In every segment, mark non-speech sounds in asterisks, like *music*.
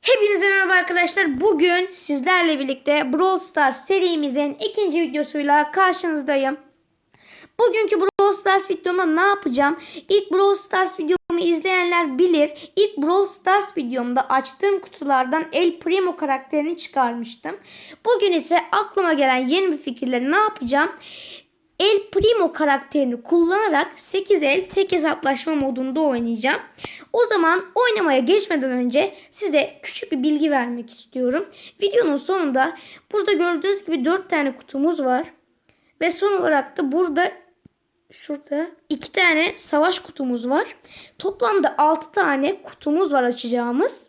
Hepinize merhaba arkadaşlar. Bugün sizlerle birlikte Brawl Stars serimizin ikinci videosuyla karşınızdayım. Bugünkü Brawl Stars videomda ne yapacağım? İlk Brawl Stars videomu izleyenler bilir. İlk Brawl Stars videomda açtığım kutulardan El Primo karakterini çıkarmıştım. Bugün ise aklıma gelen yeni bir fikirle ne yapacağım? El Primo karakterini kullanarak 8 el tek hesaplaşma modunda oynayacağım. O zaman oynamaya geçmeden önce size küçük bir bilgi vermek istiyorum. Videonun sonunda burada gördüğünüz gibi 4 tane kutumuz var. Ve son olarak da burada şurada 2 tane savaş kutumuz var. Toplamda 6 tane kutumuz var açacağımız.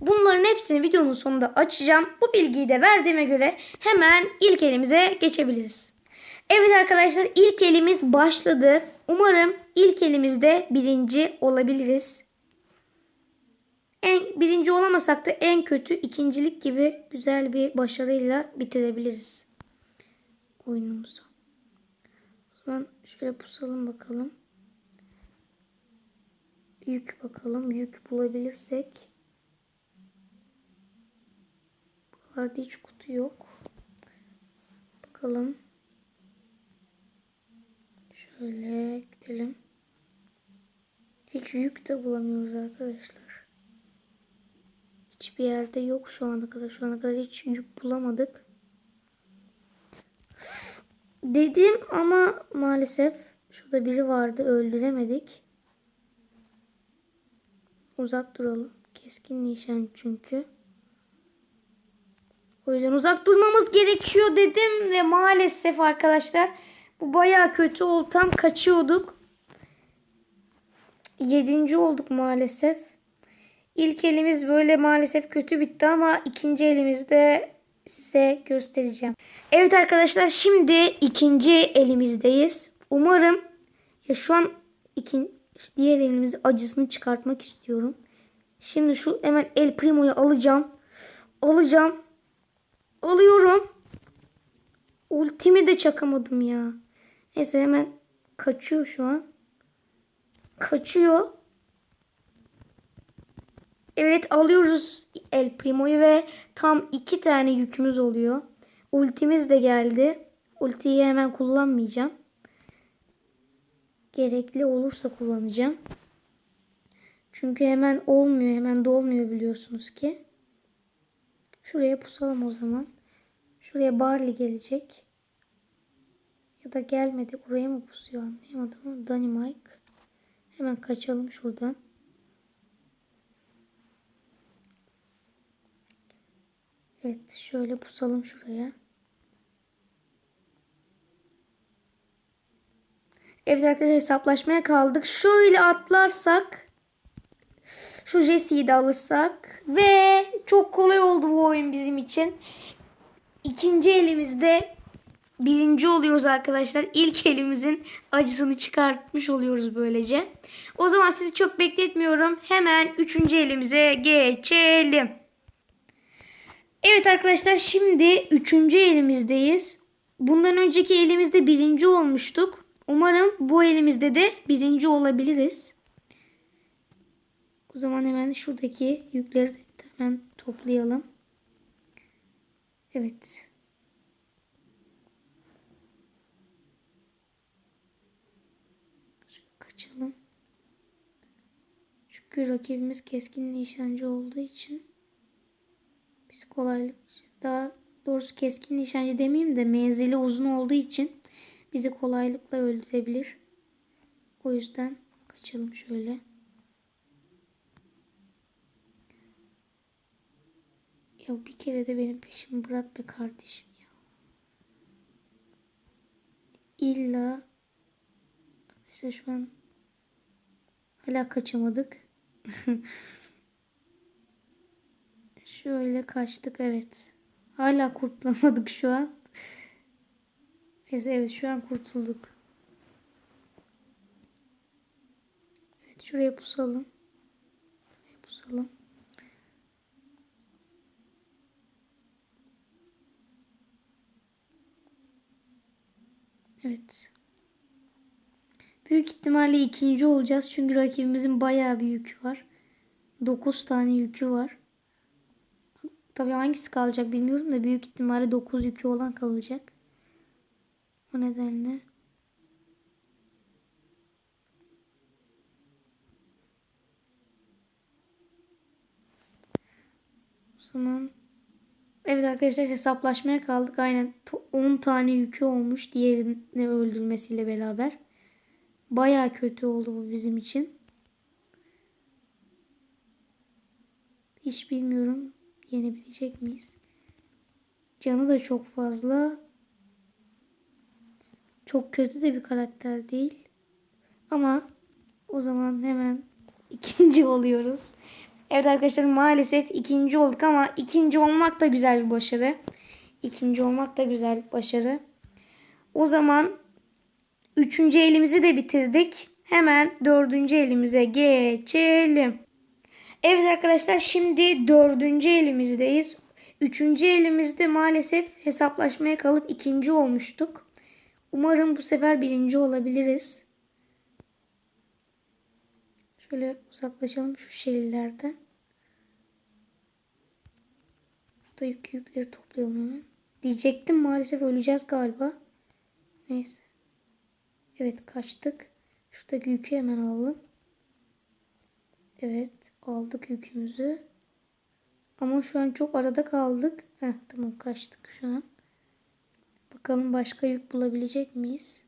Bunların hepsini videonun sonunda açacağım. Bu bilgiyi de verdiğime göre hemen ilk elimize geçebiliriz. Evet arkadaşlar ilk elimiz başladı. Umarım ilk elimizde birinci olabiliriz. En birinci olamasak da en kötü ikincilik gibi güzel bir başarıyla bitirebiliriz oyunumuzu. O zaman şöyle pusalım bakalım. Yük bakalım. Yük bulabilirsek. Buralarda hiç kutu yok. Bakalım. Şöyle gidelim. Hiç yük de bulamıyoruz arkadaşlar. Hiçbir yerde yok şu ana kadar. Şu ana kadar hiç yük bulamadık. Dedim ama maalesef şurada biri vardı öldüremedik. Uzak duralım. Keskin nişan çünkü. O yüzden uzak durmamız gerekiyor dedim ve maalesef arkadaşlar bu baya kötü oldu. Tam kaçıyorduk. Yedinci olduk maalesef. İlk elimiz böyle maalesef kötü bitti ama ikinci elimizde size göstereceğim. Evet arkadaşlar şimdi ikinci elimizdeyiz. Umarım ya şu an ikin, diğer elimizi acısını çıkartmak istiyorum. Şimdi şu hemen El Primo'yu alacağım. Alacağım. Alıyorum. Ultimi de çakamadım ya. Neyse hemen kaçıyor şu an. Kaçıyor. Evet alıyoruz El Primo'yu ve tam iki tane yükümüz oluyor. Ultimiz de geldi. Ultiyi hemen kullanmayacağım. Gerekli olursa kullanacağım. Çünkü hemen olmuyor. Hemen dolmuyor biliyorsunuz ki. Şuraya pusalım o zaman. Şuraya Barley gelecek. Da gelmedi. Buraya mı pusuyor anlayamadım ama Dynamite. Hemen kaçalım şuradan. Evet şöyle pusalım şuraya. Evet arkadaşlar hesaplaşmaya kaldık. Şöyle atlarsak şu Jesse'yi de alırsak ve çok kolay oldu bu oyun bizim için. İkinci elimizde birinci oluyoruz arkadaşlar. İlk elimizin acısını çıkartmış oluyoruz böylece. O zaman sizi çok bekletmiyorum. Hemen üçüncü elimize geçelim. Evet arkadaşlar şimdi üçüncü elimizdeyiz. Bundan önceki elimizde birinci olmuştuk. Umarım bu elimizde de birinci olabiliriz. O zaman hemen şuradaki yükleri hemen toplayalım. Evet. Şöyle kaçalım. Çünkü rakibimiz keskin nişancı olduğu için biz kolaylık daha doğrusu keskin nişancı demeyeyim de menzili uzun olduğu için bizi kolaylıkla öldürebilir. O yüzden kaçalım şöyle. Ya bir kere de benim peşimi bırak be kardeşim ya. İlla arkadaşlar şu an hala kaçamadık. *laughs* Şöyle kaçtık evet. Hala kurtulamadık şu an. Neyse evet şu an kurtulduk. Evet şuraya pusalım. Şuraya pusalım. Evet. Büyük ihtimalle ikinci olacağız. Çünkü rakibimizin bayağı bir yükü var. 9 tane yükü var. Tabii hangisi kalacak bilmiyorum da büyük ihtimalle 9 yükü olan kalacak. O nedenle O zaman evet arkadaşlar hesaplaşmaya kaldık. Aynen to- 10 tane yükü olmuş diğerini öldürmesiyle beraber. Baya kötü oldu bu bizim için. Hiç bilmiyorum yenebilecek miyiz? Canı da çok fazla. Çok kötü de bir karakter değil. Ama o zaman hemen *laughs* ikinci oluyoruz. Evet arkadaşlar maalesef ikinci olduk ama ikinci olmak da güzel bir başarı. İkinci olmak da güzel bir başarı. O zaman üçüncü elimizi de bitirdik. Hemen dördüncü elimize geçelim. Evet arkadaşlar şimdi dördüncü elimizdeyiz. Üçüncü elimizde maalesef hesaplaşmaya kalıp ikinci olmuştuk. Umarım bu sefer birinci olabiliriz. Şöyle uzaklaşalım şu şeylerden. Şurada yük yükleri toplayalım hemen. Diyecektim maalesef öleceğiz galiba. Neyse. Evet kaçtık. Şuradaki yükü hemen alalım. Evet aldık yükümüzü. Ama şu an çok arada kaldık. Heh, tamam kaçtık şu an. Bakalım başka yük bulabilecek miyiz?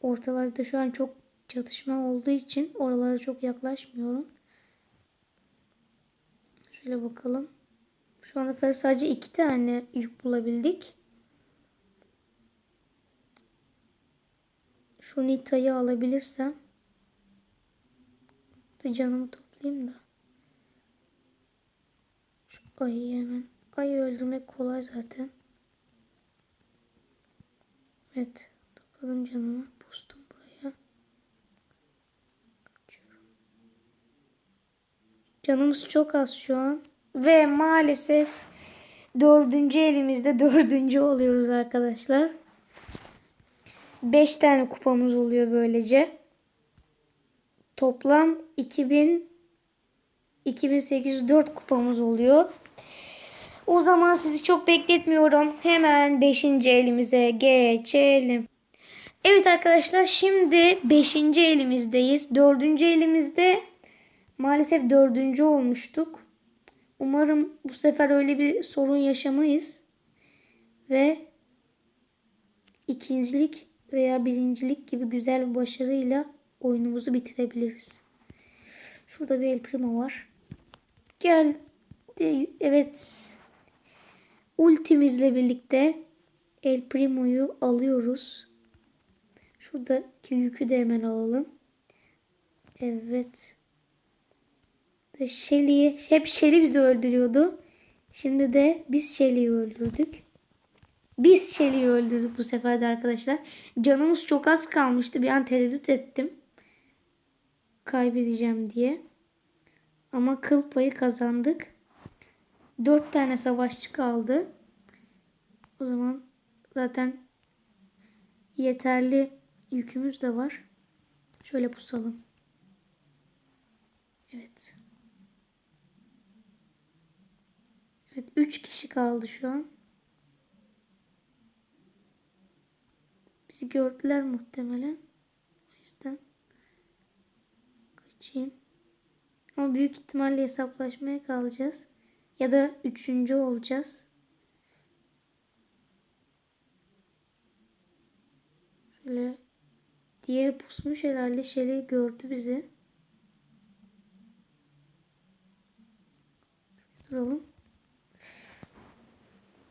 Ortalarda şu an çok çatışma olduğu için oralara çok yaklaşmıyorum. Şöyle bakalım. Şu ana kadar sadece iki tane yük bulabildik. Şu Nita'yı alabilirsem. Da canımı toplayayım da. Şu ayıyı hemen. Ayı öldürmek kolay zaten. Evet. Topladım canımı. Pustum buraya. Kaçıyorum. Canımız çok az şu an. Ve maalesef dördüncü elimizde dördüncü oluyoruz arkadaşlar. Beş tane kupamız oluyor böylece. Toplam 2000 2804 kupamız oluyor. O zaman sizi çok bekletmiyorum. Hemen 5. elimize geçelim. Evet arkadaşlar şimdi 5. elimizdeyiz. 4. elimizde maalesef 4. olmuştuk. Umarım bu sefer öyle bir sorun yaşamayız. Ve ikincilik veya birincilik gibi güzel bir başarıyla oyunumuzu bitirebiliriz. Şurada bir El Primo var. Gel. Evet. Ultimizle birlikte El Primo'yu alıyoruz. Şuradaki yükü de hemen alalım. Evet. Shelly'i hep Shelly bizi öldürüyordu. Şimdi de biz Shelly'i öldürdük. Biz Shelly'i öldürdük bu sefer de arkadaşlar. Canımız çok az kalmıştı. Bir an tereddüt ettim. Kaybedeceğim diye. Ama kıl payı kazandık. Dört tane savaşçı kaldı. O zaman zaten yeterli yükümüz de var. Şöyle pusalım. Evet. Evet 3 kişi kaldı şu an. Bizi gördüler muhtemelen. O yüzden kaçayım. Ama büyük ihtimalle hesaplaşmaya kalacağız. Ya da üçüncü olacağız. Şöyle diğeri pusmuş herhalde. Şeli gördü bizi. Duralım.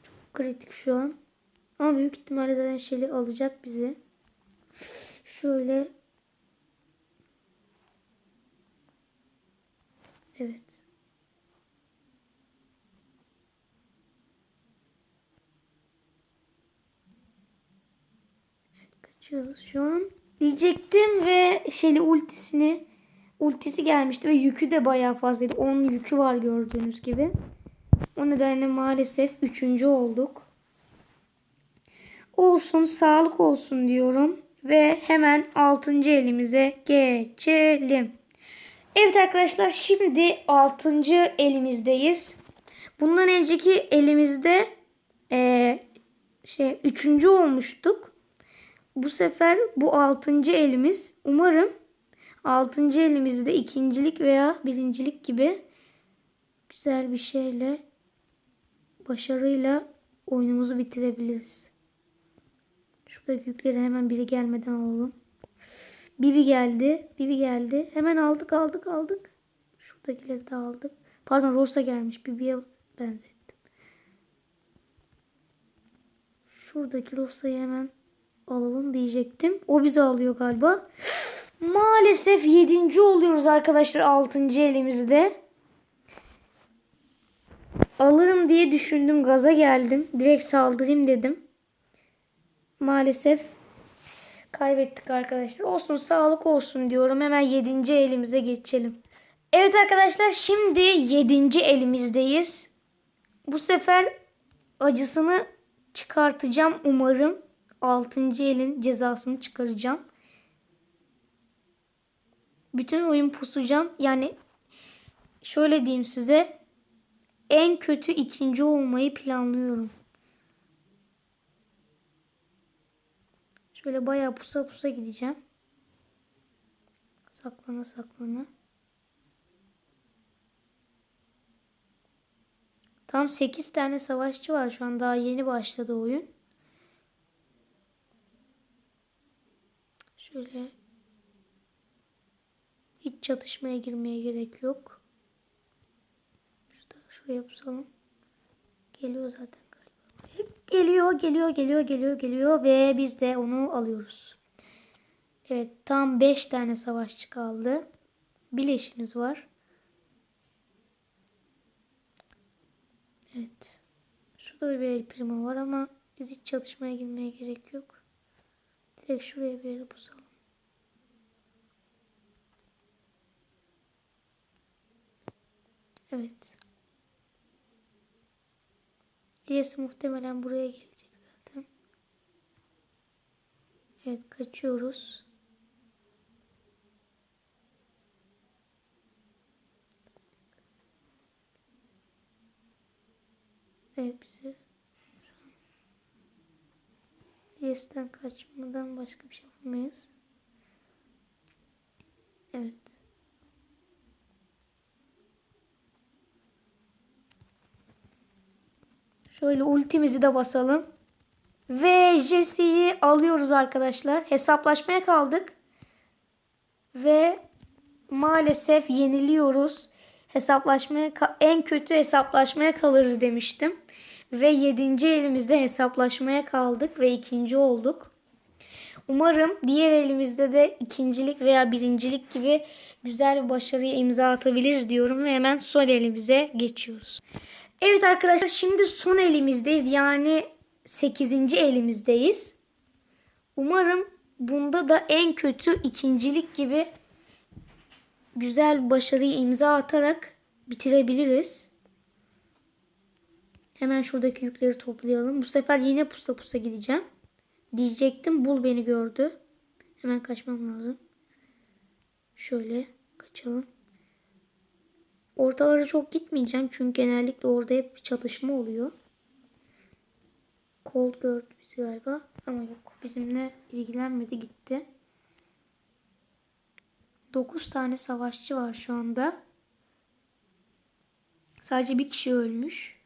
Çok kritik şu an. Ama büyük ihtimalle zaten Şeli alacak bizi. Şöyle Evet. Evet kaçıyoruz şu an. Diyecektim ve Shelly ultisini ultisi gelmişti ve yükü de bayağı fazlaydı. 10 yükü var gördüğünüz gibi. O nedenle maalesef 3. olduk. Olsun sağlık olsun diyorum. Ve hemen 6. elimize geçelim. Evet arkadaşlar şimdi 6. elimizdeyiz. Bundan önceki elimizde eee, şey üçüncü olmuştuk. Bu sefer bu altıncı elimiz. Umarım altıncı elimizde ikincilik veya birincilik gibi güzel bir şeyle başarıyla oyunumuzu bitirebiliriz. Şuradaki yükleri hemen biri gelmeden alalım. Bibi geldi. Bibi geldi. Hemen aldık aldık aldık. Şuradakileri de aldık. Pardon Rosa gelmiş. Bibi'ye benzettim. Şuradaki Rosa'yı hemen alalım diyecektim. O bizi alıyor galiba. Maalesef 7. oluyoruz arkadaşlar 6. elimizde. Alırım diye düşündüm. Gaza geldim. Direkt saldırayım dedim. Maalesef kaybettik arkadaşlar. Olsun sağlık olsun diyorum. Hemen 7. elimize geçelim. Evet arkadaşlar şimdi 7. elimizdeyiz. Bu sefer acısını çıkartacağım umarım. 6. elin cezasını çıkaracağım. Bütün oyun pusacağım. Yani şöyle diyeyim size. En kötü ikinci olmayı planlıyorum. Şöyle bayağı pusa pusa gideceğim. Saklana saklana. Tam 8 tane savaşçı var şu an daha yeni başladı oyun. Şöyle hiç çatışmaya girmeye gerek yok. Şurada şuraya pusalım. Geliyor zaten. Geliyor, geliyor, geliyor, geliyor, geliyor ve biz de onu alıyoruz. Evet, tam 5 tane savaşçı kaldı. Bileşimiz var. Evet. Şurada da bir el primo var ama biz hiç çalışmaya girmeye gerek yok. Direkt şuraya bir yere pusalım. Evet. Jesse muhtemelen buraya gelecek zaten. Evet kaçıyoruz. Evet bize Jesse'den kaçmadan başka bir şey yapamayız. Evet. Şöyle ultimizi de basalım. Ve Jesse'yi alıyoruz arkadaşlar. Hesaplaşmaya kaldık. Ve maalesef yeniliyoruz. Hesaplaşmaya en kötü hesaplaşmaya kalırız demiştim. Ve 7. elimizde hesaplaşmaya kaldık ve ikinci olduk. Umarım diğer elimizde de ikincilik veya birincilik gibi güzel bir başarıya imza atabiliriz diyorum ve hemen son elimize geçiyoruz. Evet arkadaşlar şimdi son elimizdeyiz. Yani 8. elimizdeyiz. Umarım bunda da en kötü ikincilik gibi güzel başarıyı imza atarak bitirebiliriz. Hemen şuradaki yükleri toplayalım. Bu sefer yine pusa pusa gideceğim. Diyecektim. Bul beni gördü. Hemen kaçmam lazım. Şöyle kaçalım. Ortalara çok gitmeyeceğim. Çünkü genellikle orada hep bir çatışma oluyor. Cold gördü bizi galiba. Ama yok. Bizimle ilgilenmedi gitti. 9 tane savaşçı var şu anda. Sadece bir kişi ölmüş.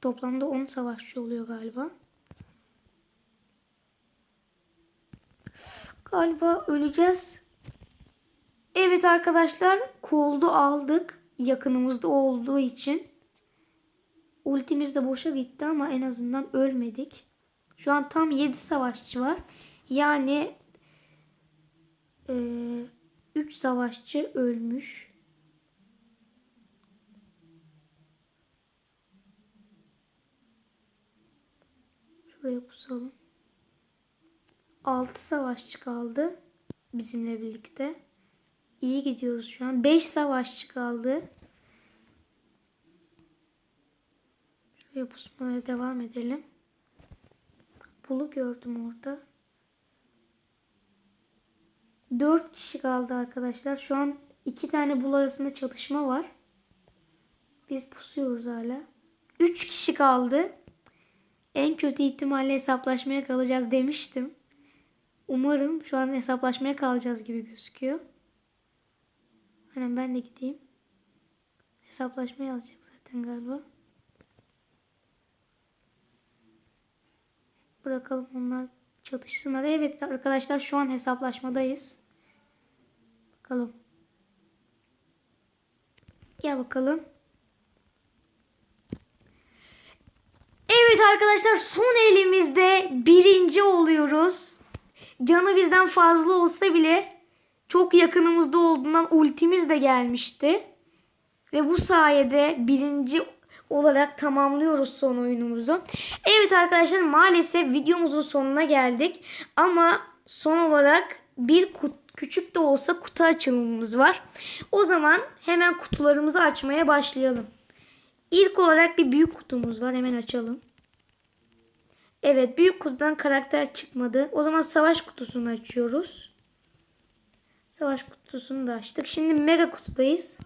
Toplamda 10 savaşçı oluyor galiba. Galiba öleceğiz. Evet arkadaşlar koldu aldık. Yakınımızda olduğu için. Ultimiz de boşa gitti ama en azından ölmedik. Şu an tam 7 savaşçı var. Yani 3 e, savaşçı ölmüş. Şuraya pusalım. 6 savaşçı kaldı bizimle birlikte. İyi gidiyoruz şu an. 5 savaşçı kaldı. Şuraya pusmaya devam edelim. Bulu gördüm orada. 4 kişi kaldı arkadaşlar. Şu an 2 tane bul arasında çatışma var. Biz pusuyoruz hala. 3 kişi kaldı. En kötü ihtimalle hesaplaşmaya kalacağız demiştim. Umarım şu an hesaplaşmaya kalacağız gibi gözüküyor. Hemen ben de gideyim. Hesaplaşma yazacak zaten galiba. Bırakalım onlar çatışsınlar. Evet arkadaşlar şu an hesaplaşmadayız. Bakalım. Gel bakalım. Evet arkadaşlar son elimizde birinci oluyoruz. Canı bizden fazla olsa bile çok yakınımızda olduğundan ultimiz de gelmişti. Ve bu sayede birinci olarak tamamlıyoruz son oyunumuzu. Evet arkadaşlar maalesef videomuzun sonuna geldik. Ama son olarak bir kut- küçük de olsa kutu açılımımız var. O zaman hemen kutularımızı açmaya başlayalım. İlk olarak bir büyük kutumuz var. Hemen açalım. Evet büyük kutudan karakter çıkmadı. O zaman savaş kutusunu açıyoruz. Savaş kutusunu da açtık. Şimdi mega kutudayız.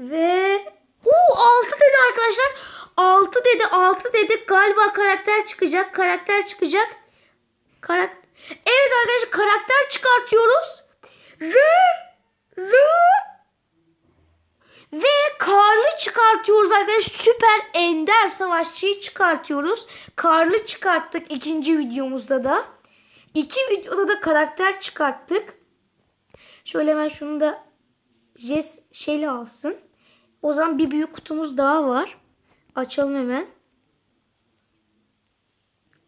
Ve Oo 6 dedi arkadaşlar. 6 dedi 6 dedi. Galiba karakter çıkacak. Karakter çıkacak. Karak Evet arkadaşlar karakter çıkartıyoruz. Ve ve ve Karlı çıkartıyoruz arkadaşlar. Süper Ender Savaşçıyı çıkartıyoruz. Karlı çıkarttık ikinci videomuzda da. İki videoda da karakter çıkarttık. Şöyle hemen şunu da Jess Shelly alsın. O zaman bir büyük kutumuz daha var. Açalım hemen.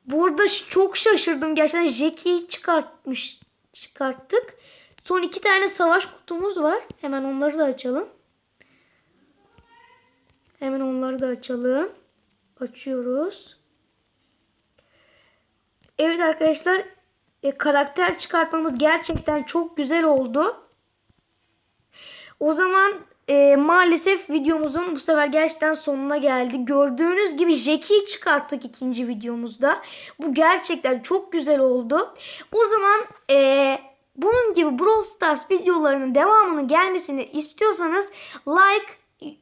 Burada çok şaşırdım. Gerçekten Jackie'yi çıkartmış çıkarttık. Son iki tane savaş kutumuz var. Hemen onları da açalım. Hemen onları da açalım. Açıyoruz. Evet arkadaşlar e, karakter çıkartmamız gerçekten çok güzel oldu. O zaman e, maalesef videomuzun bu sefer gerçekten sonuna geldi. Gördüğünüz gibi Jackie'yi çıkarttık ikinci videomuzda. Bu gerçekten çok güzel oldu. O zaman e, bunun gibi Brawl Stars videolarının devamının gelmesini istiyorsanız like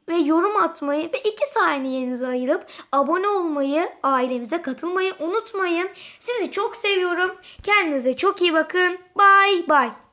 ve yorum atmayı ve iki saniyenizi ayırıp abone olmayı, ailemize katılmayı unutmayın. Sizi çok seviyorum. Kendinize çok iyi bakın. Bye bye.